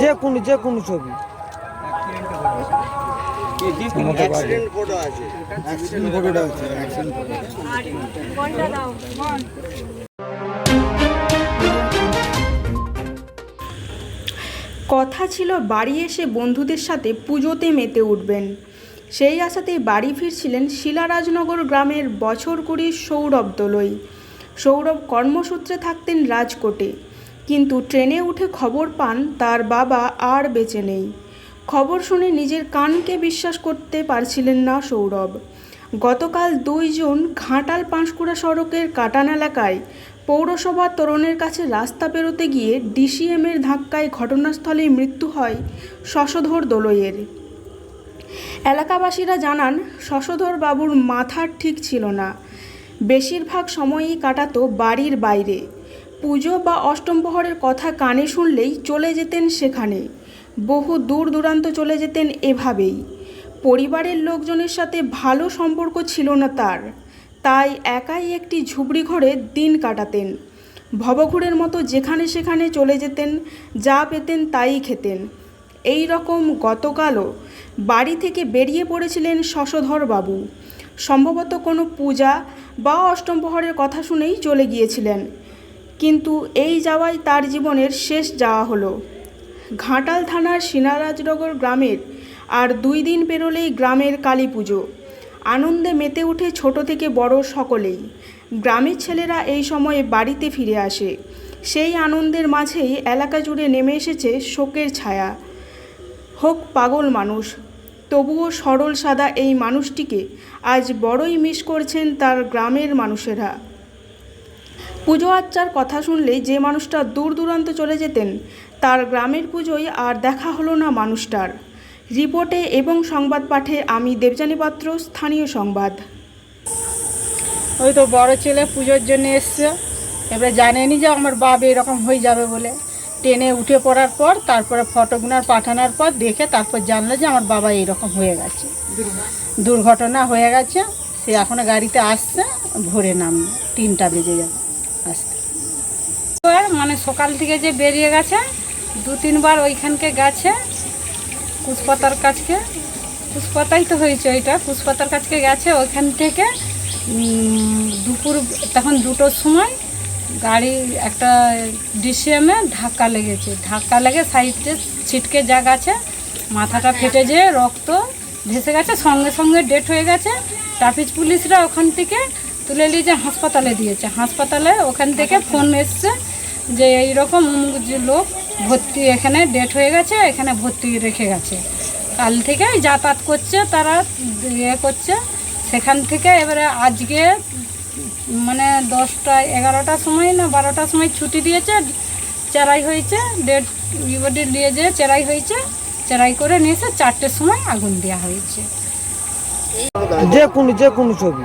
যে কোনো যে কোনো ছবি। অ্যাক্সিডেন্ট ফটো আছে। অ্যাক্সিডেন্ট ফটোটা আছে অ্যাক্সিডেন্ট ফটো কথা ছিল বাড়ি এসে বন্ধুদের সাথে পুজোতে মেতে উঠবেন। সেই আশাতেই বাড়ি ফিরছিলেন শিলারাজনগর গ্রামের বছর কুড়ির সৌরভ দোলই। সৌরভ কর্মসূত্রে থাকতেন রাজকোটে। কিন্তু ট্রেনে উঠে খবর পান তার বাবা আর বেঁচে নেই। খবর শুনে নিজের কানকে বিশ্বাস করতে পারছিলেন না সৌরভ। গতকাল দুই জুন ঘাটাল পাঁশকুড়া সড়কের কাটান এলাকায় পৌরসভার তরুণের কাছে রাস্তা পেরোতে গিয়ে ডিসিএমের ধাক্কায় ঘটনাস্থলেই মৃত্যু হয় শশধর দোলইয়ের। এলাকাবাসীরা জানান, শশধর বাবুর মাথার ঠিক ছিল না। বেশিরভাগ সময়ই কাটাতো বাড়ির বাইরে। পুজো বা অষ্টম প্রহরের কথা কানে শুনলেই চলে যেতেন সেখানে। বহু দূর দূরান্ত চলে যেতেন এভাবেই। পরিবারের লোকজনের সাথে ভালো সম্পর্ক ছিল না তার। তাই একাই একটি ঝুপড়ি ঘরে দিন কাটাতেন। ভবঘুরের মতো যেখানে সেখানে চলে যেতেন, যা পেতেন তাই খেতেন। এই রকম গতকালও বাড়ি থেকে বেরিয়ে পড়েছিলেন শশধর বাবু। সম্ভবত কোনো পূজা বা অষ্টম প্রহরের কথা শুনেই চলে গিয়েছিলেন। কিন্তু এই যাওয়াই তার জীবনের শেষ যাওয়া হলো। ঘাটাল থানার সিনারাজনগর গ্রামের আর দুই দিন পেরোলেই গ্রামের কালী পুজো। আনন্দে মেতে ওঠে ছোট থেকে বড় সকলেই। গ্রামের ছেলেরা এই সময়ে বাড়িতে ফিরে আসে। সেই আনন্দের মাঝেই এলাকা জুড়ে নেমে এসেছে শোকের ছায়া। হোক পাগল মানুষ, তবুও সরল সাদা এই মানুষটিকে আজ বড়ই মিস করছেন তার গ্রামের মানুষেরা। পুজো আচ্চার কথা শুনলেই যে মানুষটা দূর দূরান্ত চলে যেতেন তার গ্রামের পুজোয় আর দেখা হলো না মানুষটার। রিপোর্টে এবং সংবাদ পাঠে আমি দেবযানী পাত্র স্থানীয় সংবাদ। ওই তো বড় ছেলে পুজোর জন্য এসছে এবারে জানেনি যে আমার বাপ এরকম হয়ে যাবে বলে। ট্রেনে উঠে পড়ার পর তারপরে ফটোগুনার পাঠানোর পর দেখে তারপর জানলো যে আমার বাবা এইরকম হয়ে গেছে। দুর্ঘটনা। হয়ে গেছে সে এখনও গাড়িতে আসছে ভোরে নামবে তিনটা বেজে যাবে মানে সকাল থেকে যে বেরিয়ে গেছে, দু তিনবার ওইখানকে গেছে কুচপাতার কাছকে। কুচপাতাই তো হয়েছে ওইটা কুচপাতার কাছকে গেছে, ওইখান থেকে দুপুর, তখন দুটোর সময় গাড়ি একটা ডিসিএমে ধাক্কা লেগেছে। ধাক্কা লেগে সাইডে ছিটকে যা গেছে, মাথাটা ফেটে যেয়ে রক্ত ভেসে গেছে, সঙ্গে সঙ্গে ডেট হয়ে গেছে। ট্রাফিক পুলিশরা ওখান থেকে তুলে নিয়ে যে হাসপাতালে দিয়েছে হাসপাতালে ওখান থেকে ফোন এসছে যে এইরকম অমুক যে লোক ভর্তি এখানে ডেট হয়ে গেছে, এখানে ভর্তি রেখে গেছে। কাল থেকে যাতায়াত করছে, তারা ইয়ে করছে। সেখান থেকে এবারে আজকে মানে দশটা, এগারোটার সময় না বারোটার সময় ছুটি দিয়েছে, চেরাই হয়েছে ডেট ইবডি নিয়ে যেয়ে চেরাই হয়েছে, চেরাই করে নিয়ে এসে চারটের সময় আগুন দেওয়া হয়েছে। যে কোনো যে কোনো ছবি।